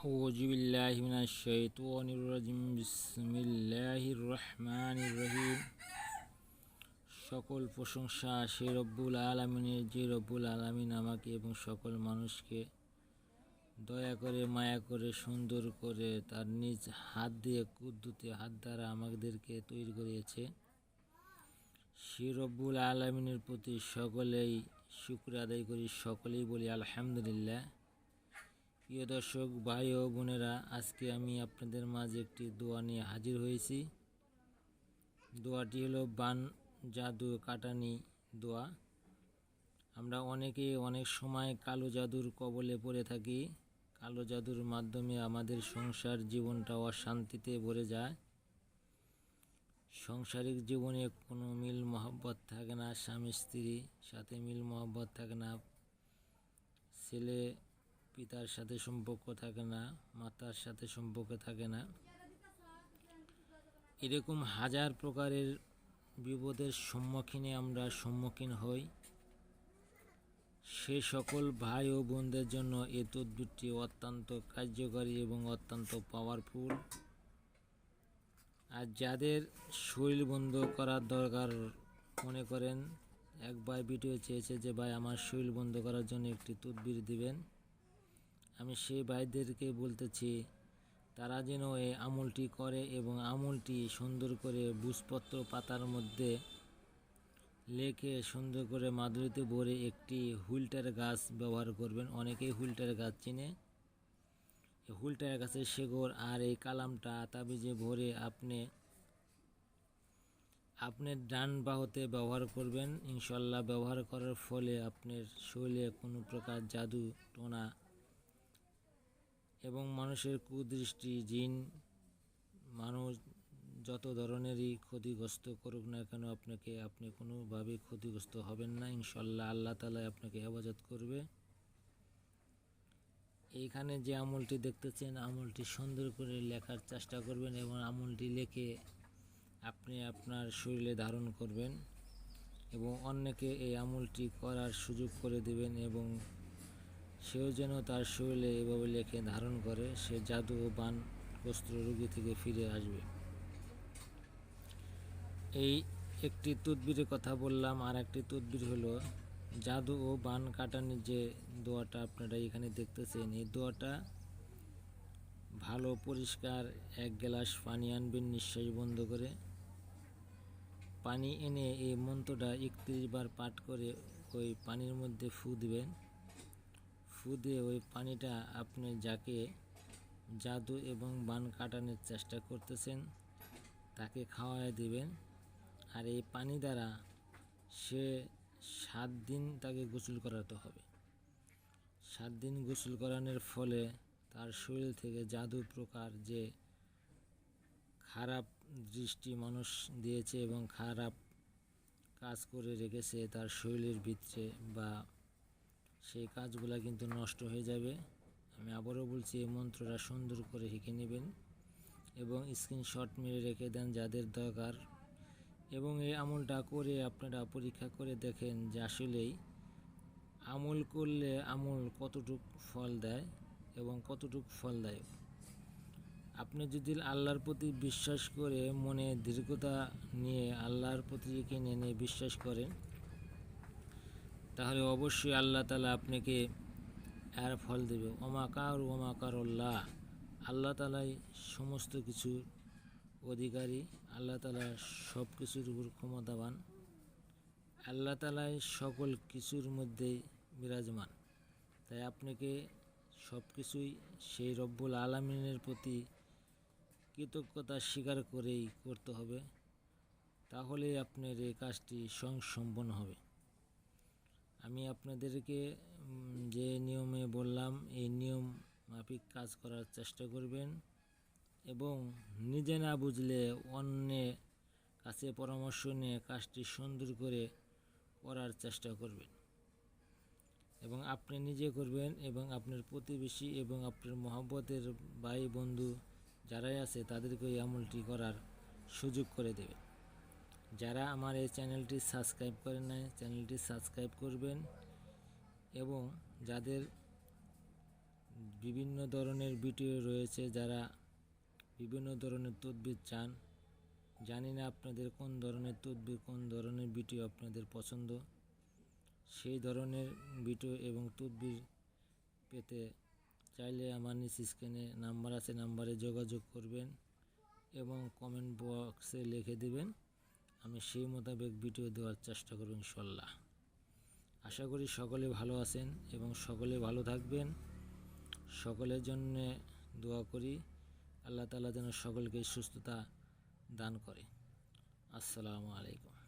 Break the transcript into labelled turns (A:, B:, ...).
A: أعوذ بالله من الشيطان الرجيم بسم الله الرحمن الرحيم সকল প্রশংসা সে রব্বুল আলমিনের যে রব্বুল আলমিন আমাকে এবং সকল মানুষকে দয়া করে মায়া করে সুন্দর করে তার নিজ হাত দিয়ে কুদ্দুতে হাত দ্বারা আমাদেরকে তৈরি করিয়েছে সে রব্বুল আলমিনের প্রতি সকলেই শুক্র আদায় করি সকলেই বলি আলহামদুলিল্লাহ প্রিয় দর্শক, ভাই ও বোনেরা, আজকে আমি আপনাদের মাঝে একটি দোয়া নিয়ে হাজির হয়েছি। দোয়াটি হলো, বান, জাদু, কাটানি দোয়া। আমরা অনেকে অনেক সময় কালো জাদুর কবলে পড়ে থাকি। কালো জাদুর মাধ্যমে আমাদের সংসার জীবনটা অশান্তিতে ভরে যায়। সাংসারিক জীবনে কোনো মিল মহব্বত থাকে না স্বামী স্ত্রী সাথে মিল মহব্বত থাকে না। ছেলে পিতার সাথে সম্পর্ক থাকে না, মাতার সাথে সম্পর্ক থাকে না। এরকম হাজার প্রকারের বিপদের সম্মুখীনে আমরা সম্মুখীন হই। সে সকল ভাই ও বোনদের জন্য এই তদ্বিরটি অত্যন্ত কার্যকারী এবং অত্যন্ত পাওয়ারফুল আর যাদের শরীর বন্ধ করার দরকার, মনে করেন, একবার ভিডিও চেয়েছে যে, ভাই, আমার শরীর বন্ধ করার জন্য একটি তদবির দিবেন। আমি সেই ভাইদেরকে বলতেছি, তারা যেন এই আমলটি করে এবং আমলটি সুন্দর করে বুঝপত্র পাতার মধ্যে লেখে সুন্দর করে মাদুরিতে ভরে একটি হুইলটার গাছ ব্যবহার করবেন। অনেকেই হুইলটার গাছ চিনে। এই হুইলটার গাছের শেকড় আর এই কালামটা তাবিজে ভরে আপনি আপনার ডান বাহুতে ব্যবহার করবেন। ইনশাল্লাহ ব্যবহার করার ফলে আপনার শরীরে কোনো প্রকার জাদু টোনা এবং মানুষের কুদৃষ্টি, জিন, মানুষ যত ধরনেরই ক্ষতিগ্রস্ত করুক না কেন আপনাকে, আপনি কোনোভাবে ক্ষতিগ্রস্ত হবেন না। ইনশাল্লাহ আল্লাহ তালা আপনাকে হেফাজত করবে। এইখানে যে আমলটি দেখতেছেন, আমলটি সুন্দর করে লেখার চেষ্টা করবেন এবং আমলটি লেখে আপনি আপনার শরীরে ধারণ করবেন এবং অন্যকে এই আমলটি করার সুযোগ করে দেবেন এবং সেও যেন তার শরীরে এভাবে লেখে ধারণ করে, সে জাদু ও বান বস্ত্র রোগী থেকে ফিরে আসবে। এই একটি তদবিরের কথা বললাম, আর একটি তদবির হলো, জাদু ও বান কাটানোর যে দোয়াটা আপনারা এখানে দেখতেছেন, এই দোয়াটা ভালো, পরিষ্কার, এক গ্লাস পানি আনবেন নিঃশ্বাস বন্ধ করে। পানি এনে এই মন্ত্রটা একত্রিশ বার পাঠ করে ওই পানির মধ্যে ফু দিবেন। ফু দিয়ে ওই পানিটা আপনি যাকে জাদু এবং বান কাটানোর চেষ্টা করতেছেন, তাকে খাওয়ায় দিবেন। আর এই পানি দ্বারা সে সাত দিন তাকে গোসল করাতে হবে। সাত দিন গোসল করানোর ফলে তার শরীর থেকে জাদু প্রকার যে খারাপ দৃষ্টি মানুষ দিয়েছে এবং খারাপ কাজ করে রেখেছে তার শরীরের ভিতরে বা সেই কাজগুলো কিন্তু নষ্ট হয়ে যাবে। আমি আবারও বলছি, এই মন্ত্রটা সুন্দর করে শিখে নেবেন এবং স্ক্রিনশট মেরে রেখে দেন যাদের দরকার। এবং এই আমলটা করে আপনারা পরীক্ষা করে দেখেন যে আসলেই আমল করলে আমল কতটুক ফল দেয় এবং কতটুক ফল দেয় আপনি যদি আল্লাহর প্রতি বিশ্বাস করে মনে দীর্ঘতা নিয়ে আল্লাহর প্রতি কিনে নিয়ে বিশ্বাস করেন তাহলে অবশ্যই আল্লাহ তালা আপনাকে এর ফল দেবে। ওমাকার ওমাকার আল্লাহ আল্লাহ তালাই সমস্ত কিছু অধিকারী। আল্লাহ তালা সব কিছুর উপর ক্ষমতাবান। আল্লাহ তালাই সকল কিছুর মধ্যেই বিরাজমান। তাই আপনাকে সব কিছুই সেই রব্বুল আলমিনের প্রতি কৃতজ্ঞতা স্বীকার করেই করতে হবে। তাহলে আপনার এই কাজটি সংসম্পন্ন হবে। আমি আপনাদেরকে যে নিয়মে বললাম, এই নিয়ম মাফিক কাজ করার চেষ্টা করবেন এবং নিজে না বুঝলে অন্যের কাছে পরামর্শ নিয়ে কাজটি সুন্দর করে করার চেষ্টা করবেন এবং আপনি নিজে করবেন এবং আপনার প্রতিবেশী এবং আপনার মহব্বতের ভাই বন্ধু যারাই আছে তাদেরকে এই আমলটি করার সুযোগ করে দেবে যারা আমার এই চ্যানেলটি সাবস্ক্রাইব করেন নাই, চ্যানেলটি সাবস্ক্রাইব করবেন এবং যাদের বিভিন্ন ধরনের ভিডিও রয়েছে, যারা বিভিন্ন ধরনের তদবির চান, জানি না আপনাদের কোন ধরনের তদবির, কোন ধরনের ভিডিও আপনাদের পছন্দ। সেই ধরনের ভিডিও এবং তদবির পেতে চাইলে আমার নিচ স্ক্রিনে নাম্বার আছে, নাম্বারে যোগাযোগ করবেন এবং কমেন্ট বক্সে লিখে দিবেন। আমি সেই মোতাবেক ভিডিও দেওয়ার চেষ্টা করব ইনশাল্লাহ আশা করি সকলে ভালো আছেন এবং সকলে ভালো থাকবেন। সকলের জন্য দোয়া করি। আল্লাহ তালা যেন সকলকে সুস্থতা দান করে। আসসালামু আলাইকুম।